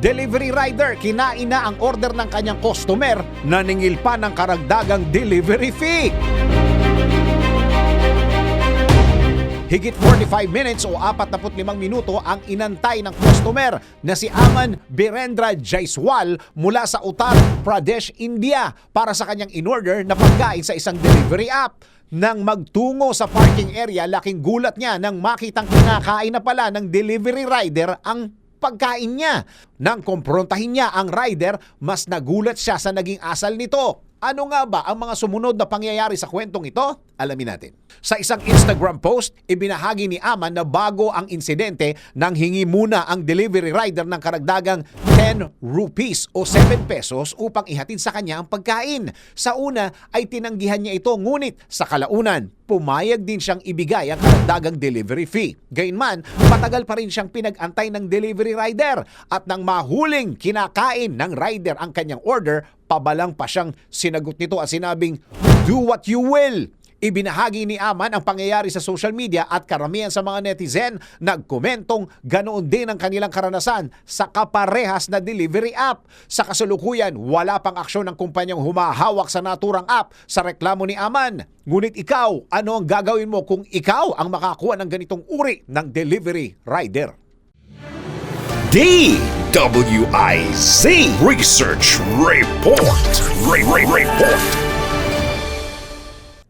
Delivery rider, kinain na ang order ng kanyang customer, naningil pa ng karagdagang delivery fee. Higit 45 minutes o 45 minuto ang inantay ng customer na si Aman Birendra Jaiswal mula sa Uttar Pradesh, India para sa kanyang in-order na pagkain sa isang delivery app. Nang magtungo sa parking area, laking gulat niya nang makitang kinakain na pala ng delivery rider ang pagkain niya. Nang komprontahin niya ang rider, mas nagulat siya sa naging asal nito. Ano nga ba ang mga sumunod na pangyayari sa kwentong ito? Alamin natin. Sa isang Instagram post, ibinahagi ni Aman na bago ang insidente nang hingi muna ang delivery rider ng karagdagang 10 rupees o 7 pesos upang ihatid sa kanya ang pagkain. Sa una ay tinanggihan niya ito ngunit sa kalaunan, pumayag din siyang ibigay ang karagdagang delivery fee. Gayunman, matagal pa rin siyang pinag-antay ng delivery rider at nang mahuling kinakain ng rider ang kanyang order, pabalang pa siyang sinagot nito at sinabing, Do what you will! Ibinahagi ni Aman ang pangyayari sa social media at karamihan sa mga netizen nagkomentong ganoon din ang kanilang karanasan sa kaparehas na delivery app. Sa kasalukuyan, wala pang aksyon ng kumpanyang humahawak sa naturang app sa reklamo ni Aman. Ngunit ikaw, ano ang gagawin mo kung ikaw ang makakuha ng ganitong uri ng delivery rider? DWIZ Research Report. Re- Re- Report.